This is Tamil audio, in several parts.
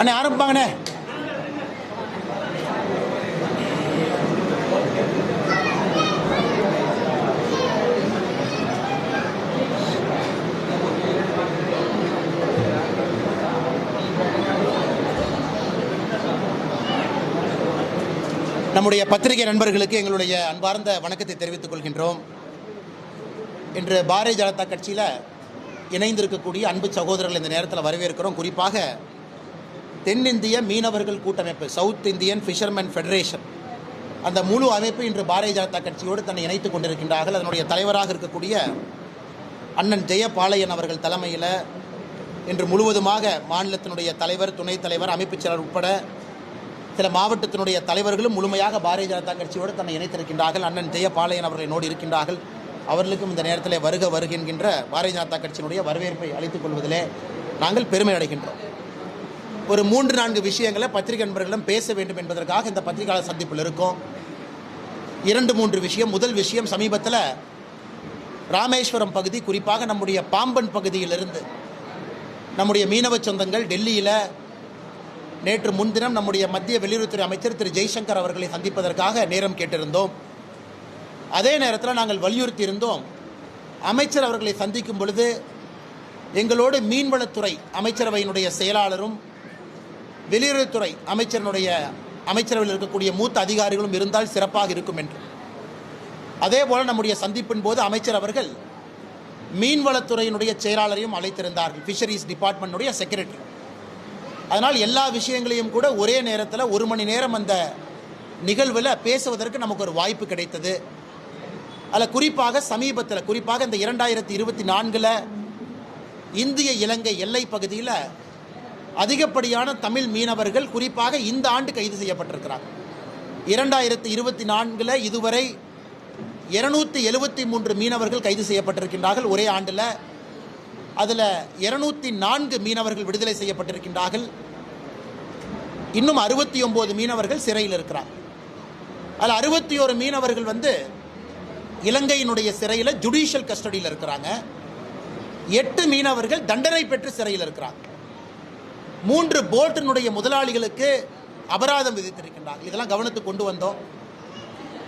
அண்ணே ஆரம்பிப்பாங்கண்ணே. நம்முடைய பத்திரிகை நண்பர்களுக்கு எங்களுடைய அன்பார்ந்த வணக்கத்தை தெரிவித்துக் கொள்கின்றோம். இன்று பாரதிய ஜனதா கட்சியில் இணைந்திருக்கக்கூடிய அன்பு சகோதரர்கள் இந்த நேரத்தில் வரவேற்கிறோம். குறிப்பாக தென்னிந்திய மீனவர்கள் கூட்டமைப்பு சவுத் இந்தியன் ஃபிஷர்மேன் ஃபெடரேஷன் அந்த முழு அமைப்பு இன்று பாரதிய ஜனதா கட்சியோடு தன்னை இணைத்துக் கொண்டிருக்கின்றார்கள். அதனுடைய தலைவராக இருக்கக்கூடிய அண்ணன் ஜெயபாளையன் அவர்கள் தலைமையில் இன்று முழுவதுமாக மாநிலத்தினுடைய தலைவர் துணைத் தலைவர் அமைப்புச் செயலர் உட்பட சில மாவட்டத்தினுடைய தலைவர்களும் முழுமையாக பாரதிய ஜனதா கட்சியோடு தன்னை இணைத்திருக்கின்றார்கள். அண்ணன் ஜெயபாளையன் அவர்கள் நோடி இருக்கின்றார்கள் அவர்களுக்கும் இந்த நேரத்தில் வருக வருகின்ற பாரதிய ஜனதா கட்சியினுடைய வரவேற்பை அளித்துக் கொள்வதிலே நாங்கள் பெருமை அடைகின்றோம். ஒரு மூன்று நான்கு விஷயங்களை பத்திரிகை நண்பர்களிடம் பேச வேண்டும் என்பதற்காக இந்த பத்திரிகையாளர் சந்திப்பில் இருக்கும். இரண்டு மூன்று விஷயம். முதல் விஷயம் சமீபத்தில் ராமேஸ்வரம் பகுதி குறிப்பாக நம்முடைய பாம்பன் பகுதியிலிருந்து நம்முடைய மீனவ சொந்தங்கள் டெல்லியில் நேற்று முன்தினம் நம்முடைய மத்திய வெளியுறவுத்துறை அமைச்சர் திரு ஜெய்சங்கர் அவர்களை சந்திப்பதற்காக நேரம் கேட்டிருந்தோம். அதே நேரத்தில் நாங்கள் வலியுறுத்தி இருந்தோம் அமைச்சர் அவர்களை சந்திக்கும் பொழுது எங்களோடு மீன்வளத்துறை அமைச்சரவையினுடைய செயலாளரும் வெளியுறவுத்துறை அமைச்சரினுடைய அமைச்சரவையில் இருக்கக்கூடிய மூத்த அதிகாரிகளும் இருந்தால் சிறப்பாக இருக்கும் என்று. அதே போல் நம்முடைய சந்திப்பின் போது அமைச்சர் அவர்கள் மீன்வளத்துறையினுடைய செயலாளரையும் அழைத்திருந்தார்கள் ஃபிஷரிஸ் டிபார்ட்மெண்ட்டுடைய செக்ரட்டரி அதனால் எல்லா விஷயங்களையும் கூட ஒரே நேரத்தில் ஒரு மணி நேரம் அந்த நிகழ்வில் பேசுவதற்கு நமக்கு ஒரு வாய்ப்பு கிடைத்தது. அதில் குறிப்பாக சமீபத்தில் குறிப்பாக இந்த இரண்டாயிரத்தி இருபத்தி நான்கில் இந்திய இலங்கை எல்லை பகுதியில் அதிகப்படியான தமிழ் மீனவர்கள் குறிப்பாக இந்த ஆண்டு கைது செய்யப்பட்டிருக்கிறாங்க இரண்டாயிரத்தி இருபத்தி நான்கில் இதுவரை இருநூத்தி எழுபத்தி மூன்று மீனவர்கள் கைது செய்யப்பட்டிருக்கின்றார்கள். ஒரே ஆண்டில் அதில் இருநூத்தி நான்கு மீனவர்கள் விடுதலை செய்யப்பட்டிருக்கின்றார்கள். இன்னும் அறுபத்தி ஒம்பது மீனவர்கள் சிறையில் இருக்கிறார். அதில் அறுபத்தி ஒரு மீனவர்கள் வந்து இலங்கையினுடைய சிறையில் ஜுடிஷியல் கஸ்டடியில் இருக்கிறாங்க. எட்டு மீனவர்கள் தண்டனை பெற்று சிறையில் இருக்கிறாங்க மூன்று போட்டினுடைய முதலாளிகளுக்கு அபராதம் விதித்திருக்கின்றார்கள் இதெல்லாம் கவனத்துக்கு கொண்டு வந்தோம்.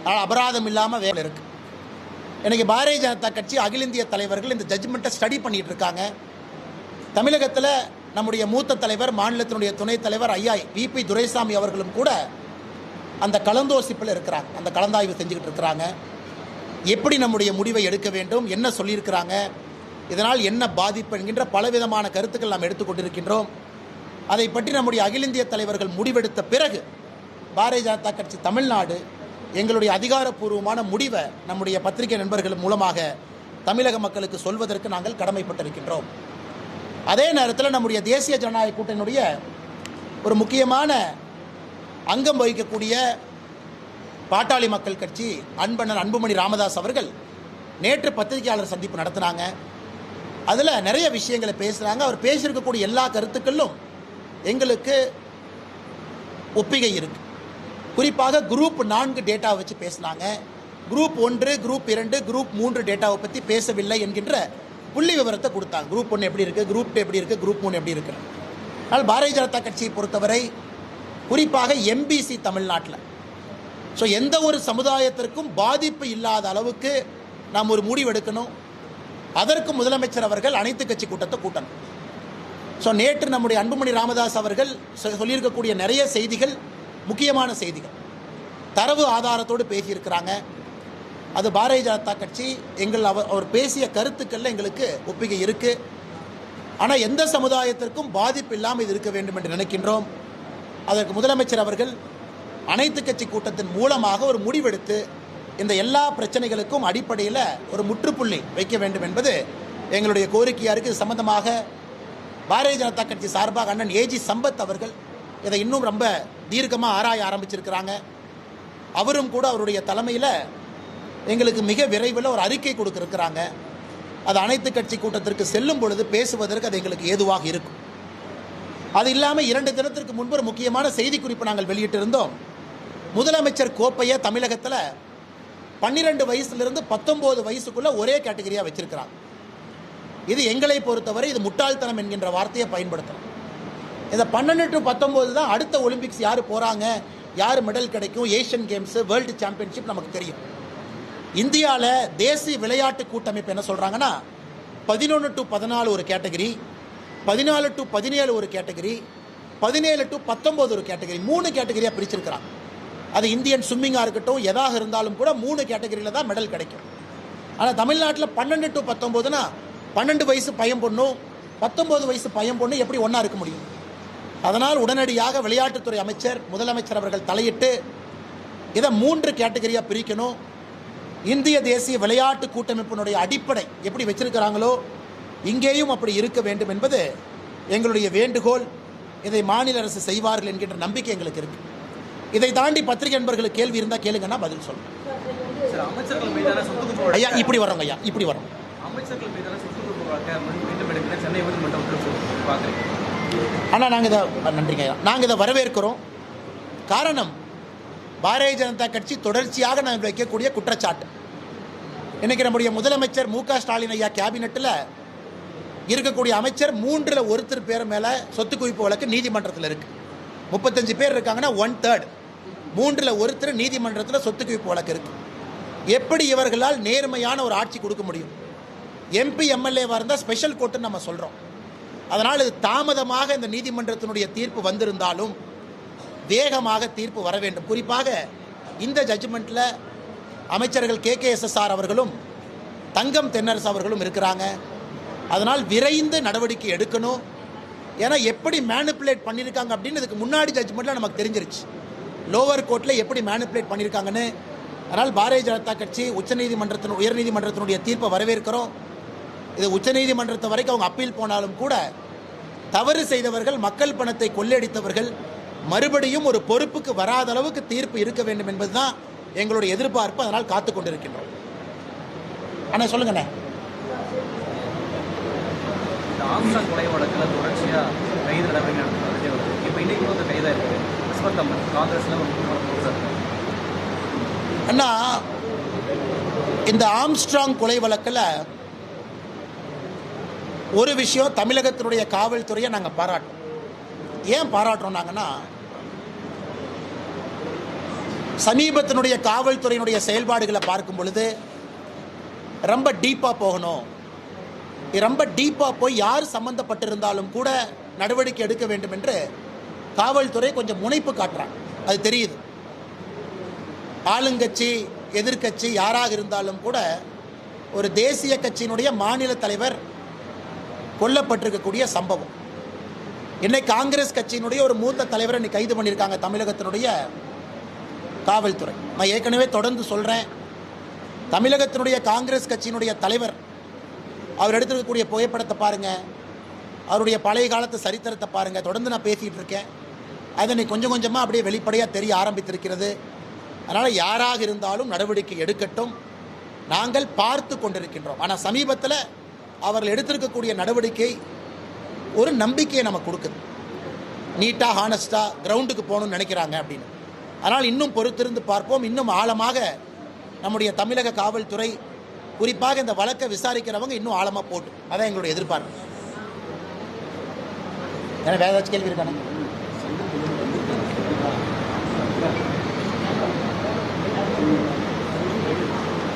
ஆனால் அபராதம் இல்லாமல் வேலை இருக்கு. எனக்கு பாரதிய ஜனதா கட்சி அகில இந்திய தலைவர்கள் இந்த ஜட்ஜ்மெண்ட்டை ஸ்டடி பண்ணிட்டு இருக்காங்க. தமிழகத்தில் நம்முடைய மூத்த தலைவர் மாநிலத்தினுடைய துணைத் தலைவர் ஐயா விபி துரைசாமி அவர்களும் கூட அந்த கலந்தோசிப்பில் இருக்கிறாங்க. அந்த கலந்தாய்வு செஞ்சுக்கிட்டு இருக்கிறாங்க. எப்படி நம்முடைய முடிவை எடுக்க வேண்டும்? என்ன சொல்லியிருக்கிறாங்க? இதனால் என்ன பாதிப்பு? என்கின்ற பலவிதமான கருத்துக்கள் நாம் எடுத்துக்கொண்டிருக்கின்றோம் அதை பற்றி நம்முடைய அகில இந்திய தலைவர்கள் முடிவெடுத்த பிறகு பாரதிய ஜனதா கட்சி தமிழ்நாடு எங்களுடைய அதிகாரப்பூர்வமான முடிவை நம்முடைய பத்திரிகை நண்பர்கள் மூலமாக தமிழக மக்களுக்கு சொல்வதற்கு நாங்கள் கடமைப்பட்டிருக்கின்றோம். அதே நேரத்தில் நம்முடைய தேசிய ஜனநாயக கூட்டணியுடைய ஒரு முக்கியமான அங்கம் வகிக்கக்கூடிய பாட்டாளி மக்கள் கட்சி அன்பண்ணன் அன்புமணி ராமதாஸ் அவர்கள் நேற்று பத்திரிகையாளர் சந்திப்பு நடத்தினாங்க. அதில் நிறைய விஷயங்களை பேசுகிறாங்க அவர் பேசியிருக்கக்கூடிய எல்லா கருத்துக்களும் எங்களுக்கு ஒப்பிகை இருக்கு. குறிப்பாக குரூப் நான்கு டேட்டா வச்சு பேசினாங்க. குரூப் ஒன்று குரூப் இரண்டு குரூப் மூன்று டேட்டாவை பற்றி பேசவில்லை என்கின்ற புள்ளி விவரத்தை கொடுத்தாங்க. குரூப் ஒன்று எப்படி இருக்குது குரூப் டூ எப்படி இருக்குது குரூப் மூணு எப்படி இருக்குது ஆனால் பாரதிய ஜனதா கட்சியை பொறுத்தவரை குறிப்பாக எம்பிசி தமிழ்நாட்டில். ஸோ எந்த ஒரு சமுதாயத்திற்கும் பாதிப்பு இல்லாத அளவுக்கு நாம் ஒரு முடிவெடுக்கணும். அதற்கு முதலமைச்சர் அவர்கள் அனைத்து கட்சி கூட்டத்தை கூட்டணும். ஸோ நேற்று நம்முடைய அன்புமணி ராமதாஸ் அவர்கள் சொல்லியிருக்கக்கூடிய நிறைய செய்திகள் முக்கியமான செய்திகள். தரவு ஆதாரத்தோடு பேசியிருக்கிறாங்க. அது பாரதிய ஜனதா கட்சி எங்கள் அவர் அவர் பேசிய கருத்துக்களில் எங்களுக்கு ஒப்பிகை இருக்குது ஆனால் எந்த சமுதாயத்திற்கும் பாதிப்பு இல்லாமல் இது இருக்க வேண்டும் என்று நினைக்கின்றோம். அதற்கு முதலமைச்சர் அவர்கள் அனைத்து கட்சி கூட்டத்தின் மூலமாக ஒரு முடிவெடுத்து இந்த எல்லா பிரச்சனைகளுக்கும் அடிப்படையில் ஒரு முற்றுப்புள்ளி வைக்க வேண்டும் என்பது எங்களுடைய கோரிக்கையாக இருக்குது இது சம்பந்தமாக பாரதிய ஜனதா கட்சி சார்பாக அண்ணன் ஏஜி சம்பத் அவர்கள் இதை இன்னும் ரொம்ப தீர்க்கமாக ஆராய ஆரம்பிச்சிருக்கிறாங்க. அவரும் கூட அவருடைய தலைமையில் எங்களுக்கு மிக விரைவில் ஒரு அறிக்கை கொடுத்துருக்கிறாங்க. அது அனைத்து கட்சி கூட்டத்திற்கு செல்லும் பொழுது பேசுவதற்கு அது எங்களுக்கு ஏதுவாக இருக்கும். அது இல்லாமல் இரண்டு தினத்திற்கு முன்பு ஒரு முக்கியமான செய்திக்குறிப்பு நாங்கள் வெளியிட்டிருந்தோம். முதலமைச்சர் கோப்பையை தமிழகத்தில் பன்னிரெண்டு வயசுலேருந்து பத்தொம்போது வயசுக்குள்ளே ஒரே கேட்டகரியாக வச்சுருக்கிறாங்க. இது எங்களை பொறுத்தவரை இது முட்டாள்தனம் என்கின்ற வார்த்தையை பயன்படுத்தணும். இந்த பன்னெண்டு டு பத்தொம்போது தான் அடுத்த ஒலிம்பிக்ஸ் யார் போகிறாங்க யார் மெடல் கிடைக்கும் ஏஷியன் கேம்ஸு வேர்ல்டு சாம்பியன்ஷிப் நமக்கு தெரியும். இந்தியாவில் தேசிய விளையாட்டு கூட்டமைப்பு என்ன சொல்கிறாங்கன்னா பதினொன்று டு பதினாலு ஒரு கேட்டகரி பதினாலு டு பதினேழு ஒரு கேட்டகரி பதினேழு டு பத்தொம்போது ஒரு கேட்டகரி மூணு கேட்டகரியாக பிரிச்சிருக்கிறாங்க. அது இந்தியன் ஸ்விம்மிங்காக இருக்கட்டும் எதாக இருந்தாலும் கூட மூணு கேட்டகரியில் தான் மெடல் கிடைக்கும். ஆனால் தமிழ்நாட்டில் பன்னெண்டு டு பத்தொம்போதுனா பன்னெண்டு வயசு பையன் பொண்ணும் பத்தொம்போது வயசு பையன் பொண்ணு எப்படி ஒன்றா இருக்க முடியும்? அதனால் உடனடியாக விளையாட்டுத்துறை அமைச்சர் முதலமைச்சர் அவர்கள் தலையிட்டு இதை மூன்று கேட்டகரியாக பிரிக்கணும். இந்திய தேசிய விளையாட்டு கூட்டமைப்பினுடைய அடிப்படை எப்படி வச்சிருக்கிறாங்களோ இங்கேயும் அப்படி இருக்க வேண்டும் என்பது எங்களுடைய வேண்டுகோள். இதை மாநில அரசு செய்வார்கள் என்கின்ற நம்பிக்கை எங்களுக்கு இருக்கு. இதை தாண்டி பத்திரிகை நண்பர்களுக்கு கேள்வி இருந்தால் கேளுங்கன்னா பதில் சொல்லுங்க ஐயா இப்படி வரோங்க ஐயா இப்படி வரோம் அண்ணா மீண்டும் சென்னை ஆனால் நாங்கள் இதை நன்றிங்க நாங்கள் இதை வரவேற்கிறோம். காரணம் பாரதிய ஜனதா கட்சி தொடர்ச்சியாக நாங்கள் வைக்கக்கூடிய குற்றச்சாட்டு. இன்னைக்கு நம்முடைய முதலமைச்சர் மு க ஸ்டாலின் ஐயா கேபினெட்டில் இருக்கக்கூடிய அமைச்சர் மூன்றில் ஒருத்தர் பேர் மேலே சொத்து குவிப்பு வழக்கு நீதிமன்றத்தில் இருக்கு. முப்பத்தஞ்சு பேர் இருக்காங்கன்னா ஒன் தேர்ட் மூன்றில் ஒருத்தர் நீதிமன்றத்தில் சொத்து குவிப்பு வழக்கு இருக்கு. எப்படி இவர்களால் நேர்மையான ஒரு ஆட்சி கொடுக்க முடியும்? எம்பி எம்எல்ஏவாக இருந்தால் ஸ்பெஷல் கோர்ட்டுன்னு நம்ம சொல்கிறோம் அதனால் இது தாமதமாக இந்த நீதிமன்றத்தினுடைய தீர்ப்பு வந்திருந்தாலும் வேகமாக தீர்ப்பு வர வேண்டும். குறிப்பாக இந்த ஜட்ஜ்மெண்ட்டில் அமைச்சர்கள் கே கே எஸ்எஸ்ஆர் அவர்களும் தங்கம் தென்னரசு அவர்களும் இருக்கிறாங்க. அதனால் விரைந்து நடவடிக்கை எடுக்கணும். ஏன்னா எப்படி மேனிப்புலேட் பண்ணியிருக்காங்க அப்படின்னு இதுக்கு முன்னாடி ஜட்ஜ்மெண்ட்டில் நமக்கு தெரிஞ்சிருச்சு. லோவர் கோர்ட்டில் எப்படி மேனிப்புலேட் பண்ணியிருக்காங்கன்னு அதனால் பாரதிய ஜனதா கட்சி உச்சநீதிமன்றத்தின் உயர்நீதிமன்றத்தினுடைய தீர்ப்பை வரவேற்கிறோம். இது உச்சநீதிமன்றத்தை வரைக்கும் அவங்க அப்பீல் போனாலும் கூட தவறு செய்தவர்கள் மக்கள் பணத்தை கொள்ளையடித்தவர்கள் மறுபடியும் ஒரு பொறுப்புக்கு வராத அளவுக்கு தீர்ப்பு இருக்க வேண்டும் என்பதுதான் எங்களுடைய எதிர்பார்ப்பு. அதனால் காத்து கொண்டிருக்கின்றோம். அண்ணா சொல்லுங்கண்ணே. ஆம்ஸ்டாங் கொலை வழக்கில் தொடர்ச்சியாக கைது நடவடிக்கை இப்போ அந்த கைதாக இருக்குது விஸ்வத் அம்மன் காங்கிரஸில் ஒரு முக்கியமான பொறுப்பாக இருக்கு. அண்ணா இந்த ஆம்ஸ்ட்ராங் கொலை வழக்கில் ஒரு விஷயம் தமிழகத்தினுடைய காவல்துறையை நாங்கள் பாராட்டோம் ஏன் பாராட்டுறோம் நாங்கன்னா சமீபத்தினுடைய காவல்துறையினுடைய செயல்பாடுகளை பார்க்கும் பொழுது ரொம்ப டீப்பாக போகணும். ரொம்ப டீப்பாக போய் யார் சம்மந்தப்பட்டிருந்தாலும் கூட நடவடிக்கை எடுக்க வேண்டும் என்று காவல்துறை கொஞ்சம் முனைப்பு காட்டுறாங்க. அது தெரியுது. ஆளுங்கட்சி எதிர்கட்சி யாராக இருந்தாலும் கூட ஒரு தேசிய கட்சியினுடைய மாநில தலைவர் கொல்லப்பட்டிருக்கக்கூடிய சம்பவம். என்னை காங்கிரஸ் கட்சியினுடைய ஒரு மூத்த தலைவரை இன்னைக்கு கைது பண்ணியிருக்காங்க தமிழகத்தினுடைய காவல்துறை. நான் ஏற்கனவே தொடர்ந்து சொல்கிறேன் தமிழகத்தினுடைய காங்கிரஸ் கட்சியினுடைய தலைவர் அவர் எடுத்திருக்கக்கூடிய புகைப்படத்தை பாருங்கள் அவருடைய பழைய காலத்து சரித்திரத்தை பாருங்கள் தொடர்ந்து நான் பேசிகிட்டு இருக்கேன். அதனை கொஞ்சம் கொஞ்சமாக அப்படியே வெளிப்படையாக தெரிய ஆரம்பித்திருக்கிறது. அதனால் யாராக இருந்தாலும் நடவடிக்கை எடுக்கட்டும். நாங்கள் பார்த்து கொண்டிருக்கின்றோம். ஆனால் சமீபத்தில் அவர்கள் எடுத்திருக்கக்கூடிய நடவடிக்கை ஒரு நம்பிக்கையை நமக்கு கொடுக்குது. நீட்டாக ஹானஸ்ட்டாக கிரவுண்டுக்கு போகணும்னு நினைக்கிறாங்க அப்படின்னு. அதனால் இன்னும் பொறுத்திருந்து பார்ப்போம். இன்னும் ஆழமாக நம்முடைய தமிழக காவல்துறை குறிப்பாக இந்த வழக்கை விசாரிக்கிறவங்க இன்னும் ஆழமாக போட்டு. அதான் எங்களுடைய எதிர்பார்ப்பு. ஏன்னா வேற ஏதாச்சும் கேள்வி இருக்கானே?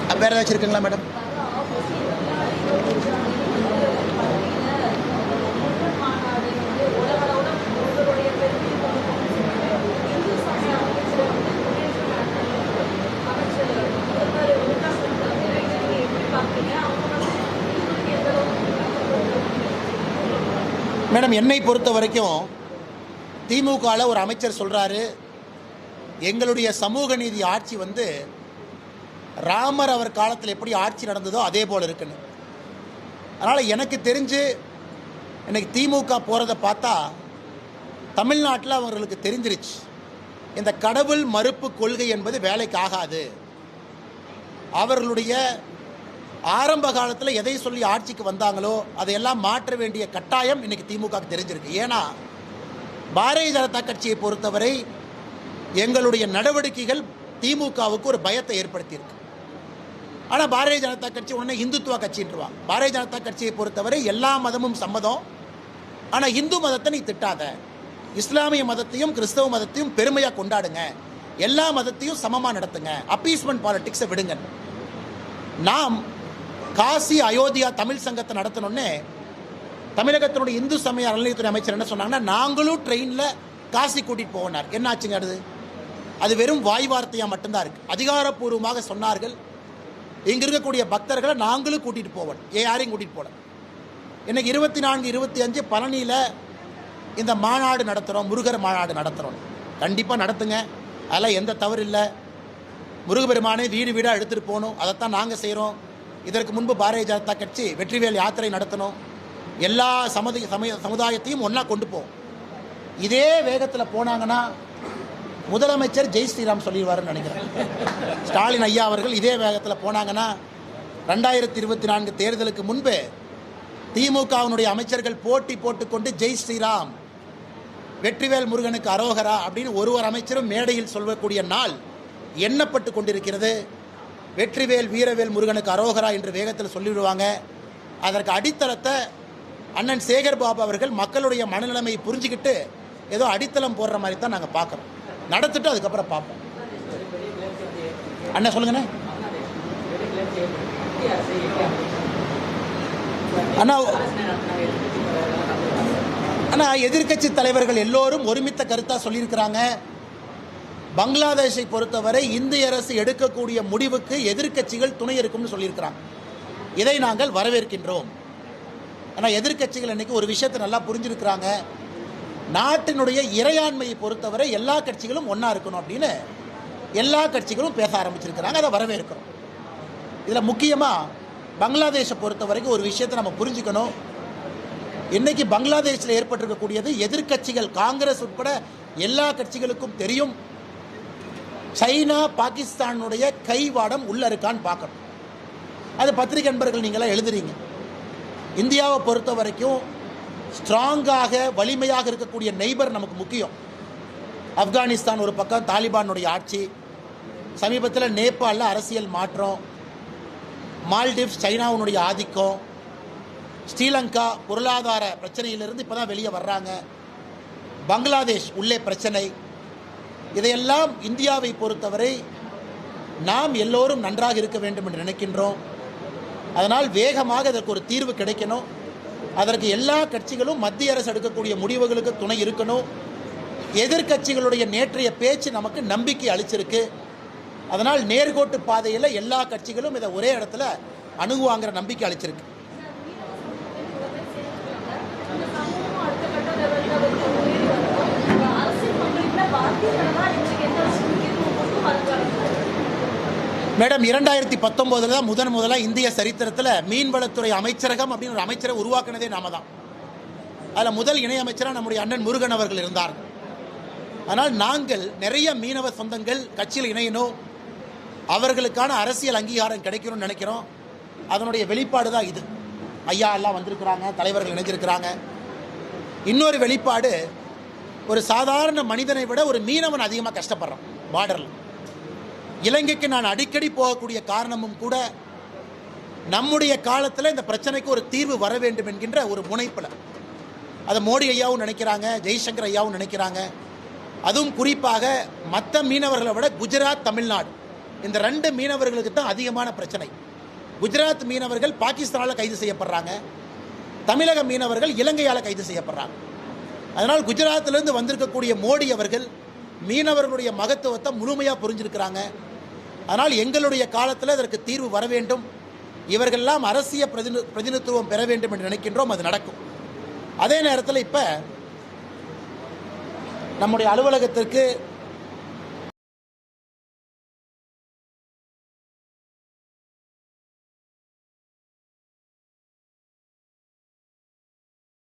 வேறு வேற ஏதாச்சும் இருக்குங்களா மேடம்? மேடம் என்னை பொறுத்த வரைக்கும் திமுகவில் ஒரு அமைச்சர் சொல்கிறாரு எங்களுடைய சமூக நீதி ஆட்சி வந்து ராமர் அவர் காலத்தில் எப்படி ஆட்சி நடந்ததோ அதே போல் இருக்குன்னு. அதனால் எனக்கு தெரிஞ்சு இன்னைக்கு திமுக போகிறத பார்த்தா தமிழ்நாட்டில் அவர்களுக்கு தெரிஞ்சிருச்சு. இந்த கடவுள் மறுப்பு கொள்கை என்பது வேலைக்கு ஆகாது. அவர்களுடைய ஆரம்ப காலத்தில் எதை சொல்லி ஆட்சிக்கு வந்தாங்களோ அதையெல்லாம் மாற்ற வேண்டிய கட்டாயம் இன்னைக்கு திமுகவுக்கு தெரிஞ்சிருக்கு. ஏன்னா பாரதிய ஜனதா கட்சியை பொறுத்தவரை எங்களுடைய நடவடிக்கைகள் திமுகவுக்கு ஒரு பயத்தை ஏற்படுத்தியிருக்கு. ஆனால் பாரதிய ஜனதா கட்சி உடனே இந்துத்துவ கட்சின்றுவாங்க. பாரதிய ஜனதா கட்சியை பொறுத்தவரை எல்லா மதமும் சம்மதம். ஆனால் இந்து மதத்தை நீ திட்டாத. இஸ்லாமிய மதத்தையும் கிறிஸ்தவ மதத்தையும் பெருமையாக கொண்டாடுங்க. எல்லா மதத்தையும் சமமாக நடத்துங்க. அப்பீஸ்மெண்ட் பாலிட்டிக்ஸை விடுங்க. நாம் காசி அயோத்தியா தமிழ் சங்கத்தை நடத்தணுன்னே தமிழகத்தினுடைய இந்து சமய அறநிலையத்துறை அமைச்சர் என்ன சொன்னாங்கன்னா நாங்களும் ட்ரெயினில் காசி கூட்டிகிட்டு போனார். என்ன ஆச்சுங்க அது? அது வெறும் வாய் வார்த்தையாக மட்டும்தான் இருக்குது அதிகாரப்பூர்வமாக சொன்னார்கள். இங்கே இருக்கக்கூடிய பக்தர்களை நாங்களும் கூட்டிகிட்டு போவோம் ஏன் யாரையும் கூட்டிகிட்டு போகல? இன்றைக்கி இருபத்தி நான்கு இருபத்தி அஞ்சு பழனியில் இந்த மாநாடு நடத்துகிறோம் முருகர் மாநாடு நடத்துகிறோம் கண்டிப்பாக நடத்துங்க. அதெல்லாம் எந்த தவறு இல்லை. முருகபெருமானை வீடு வீடாக எடுத்துகிட்டு போகணும். அதைத்தான் நாங்கள் செய்கிறோம் இதற்கு முன்பு பாரதிய ஜனதா கட்சி வெற்றிவேல் யாத்திரை நடத்தணும். எல்லா சமதி சமய சமுதாயத்தையும் ஒன்றா கொண்டு போவோம் இதே வேகத்தில் போனாங்கன்னா முதலமைச்சர் ஜெய் ஸ்ரீராம் சொல்லிடுவாருன்னு நினைக்கிறேன். ஸ்டாலின் ஐயா அவர்கள் இதே வேகத்தில் போனாங்கன்னா ரெண்டாயிரத்தி இருபத்தி நான்கு தேர்தலுக்கு முன்பு திமுகவினுடைய அமைச்சர்கள் போட்டி போட்டுக்கொண்டு ஜெய் ஸ்ரீராம் வெற்றிவேல் முருகனுக்கு அரோகரா அப்படின்னு ஒருவர் அமைச்சரும் மேடையில் சொல்லக்கூடிய நாள் எண்ணப்பட்டு கொண்டிருக்கிறது. வெற்றிவேல் வீரவேல் முருகனுக்கு அரோகரா என்று வேகத்தில் சொல்லிவிடுவாங்க. அதற்கு அடித்தளத்தை அண்ணன் சேகர் பாபு அவர்கள் மக்களுடைய மனநிலைமையை புரிஞ்சுக்கிட்டு ஏதோ அடித்தளம் போடுற மாதிரி தான் நாங்கள் பார்க்குறோம். நடத்திட்டு அதுக்கப்புறம் பார்ப்போம். அண்ணன் சொல்லுங்கண்ணே. அண்ணா அண்ணா எதிர்க்கட்சி தலைவர்கள் எல்லோரும் ஒருமித்த கருத்தாக சொல்லியிருக்கிறாங்க. பங்களாதேஷை பொறுத்தவரை இந்திய அரசு எடுக்கக்கூடிய முடிவுக்கு எதிர்க்கட்சிகள் துணை இருக்கும்னு சொல்லியிருக்கிறாங்க. இதை நாங்கள் வரவேற்கின்றோம். ஆனால் எதிர்க்கட்சிகள் இன்னைக்கு ஒரு விஷயத்தை நல்லா புரிஞ்சிருக்கிறாங்க. நாட்டினுடைய இறையாண்மையை பொறுத்தவரை எல்லா கட்சிகளும் ஒன்றா இருக்கணும் அப்படின்னு எல்லா கட்சிகளும் பேச ஆரம்பிச்சிருக்கிறாங்க. அதை வரவேற்கிறோம். இதில் முக்கியமாக பங்களாதேஷை பொறுத்த வரைக்கும் ஒரு விஷயத்தை நம்ம புரிஞ்சுக்கணும். இன்னைக்கு பங்களாதேஷில் ஏற்பட்டிருக்கக்கூடியது எதிர்க்கட்சிகள் காங்கிரஸ் உட்பட எல்லா கட்சிகளுக்கும் தெரியும். சைனா பாகிஸ்தானுடைய கைவாடம் உள்ள இருக்கான்னு பார்க்கணும். அது பத்திரிகை நண்பர்கள் நீங்களாம் எழுதுறீங்க. இந்தியாவை பொறுத்த வரைக்கும் ஸ்ட்ராங்காக வலிமையாக இருக்கக்கூடிய நெய்பர் நமக்கு முக்கியம். ஆப்கானிஸ்தான் ஒரு பக்கம் தாலிபானுடைய ஆட்சி. சமீபத்தில் நேபாளில் அரசியல் மாற்றம். மால்டிவ்ஸ் சைனாவினுடைய ஆதிக்கம். ஸ்ரீலங்கா பொருளாதார பிரச்சனையிலிருந்து இப்போ தான் வெளியே வர்றாங்க. பங்களாதேஷ் உள்ளே பிரச்சனை. இதையெல்லாம் இந்தியாவை பொறுத்தவரை நாம் எல்லோரும் நன்றாக இருக்க வேண்டும் என்று நினைக்கின்றோம். அதனால் வேகமாக அதற்கு ஒரு தீர்வு கிடைக்கணும். அதற்கு எல்லா கட்சிகளும் மத்திய அரசு எடுக்கக்கூடிய முடிவுகளுக்கு துணை இருக்கணும். எதிர்க்கட்சிகளுடைய நேற்றைய பேச்சு நமக்கு நம்பிக்கை அளிச்சிருக்கு. அதனால் நேர்கோட்டு பாதையில் எல்லா கட்சிகளும் இதை ஒரே இடத்துல அணுகுவாங்கிற நம்பிக்கை அளிச்சிருக்கு. மேடம் இரண்டாயிரத்தி பத்தொம்போதில் தான் முதன் முதலாக இந்திய சரித்திரத்தில் மீன்வளத்துறை அமைச்சரகம் அப்படின்னு ஒரு அமைச்சரை உருவாக்குனதே நாம தான். அதில் முதல் இணையமைச்சராக நம்முடைய அண்ணன் முருகன் அவர்கள் இருந்தார். ஆனால் நாங்கள் நிறைய மீனவ சொந்தங்கள் கட்சியில் இணையணும் அவர்களுக்கான அரசியல் அங்கீகாரம் கிடைக்கணும்னு நினைக்கிறோம். அதனுடைய வெளிப்பாடு தான் இது. ஐயா எல்லாம் வந்திருக்கிறாங்க தலைவர்கள் இணைஞ்சிருக்கிறாங்க. இன்னொரு வெளிப்பாடு ஒரு சாதாரண மனிதனை விட ஒரு மீனவன் அதிகமாக கஷ்டப்படுறான் பார்டரில் இலங்கைக்கு நான் அடிக்கடி போகக்கூடிய காரணமும் கூட நம்முடைய காலத்தில் இந்த பிரச்சனைக்கு ஒரு தீர்வு வர வேண்டும் என்கின்ற ஒரு முனைப்பில். அதை மோடி ஐயாவும் நினைக்கிறாங்க ஜெய்சங்கர் ஐயாவும் நினைக்கிறாங்க. அதுவும் குறிப்பாக மற்ற மீனவர்களை விட குஜராத் தமிழ்நாடு. இந்த ரெண்டு மீனவர்களுக்கு தான் அதிகமான பிரச்சனை. குஜராத் மீனவர்கள் பாகிஸ்தானால் கைது செய்யப்படுறாங்க. தமிழக மீனவர்கள் இலங்கையால் கைது செய்யப்படுறாங்க. அதனால் குஜராத்திலேருந்து வந்திருக்கக்கூடிய மோடி அவர்கள் மீனவர்களுடைய மகத்துவத்தை முழுமையாக புரிஞ்சிருக்கிறாங்க. அதனால் எங்களுடைய காலத்தில் இதற்கு தீர்வு வர வேண்டும். இவர்களெல்லாம் அரசிய பிரதினி பிரதிநிதித்துவம் பெற வேண்டும் என்று நினைக்கின்றோம் அது நடக்கும். அதே நேரத்தில் இப்போ நம்முடைய அலுவலகத்திற்கு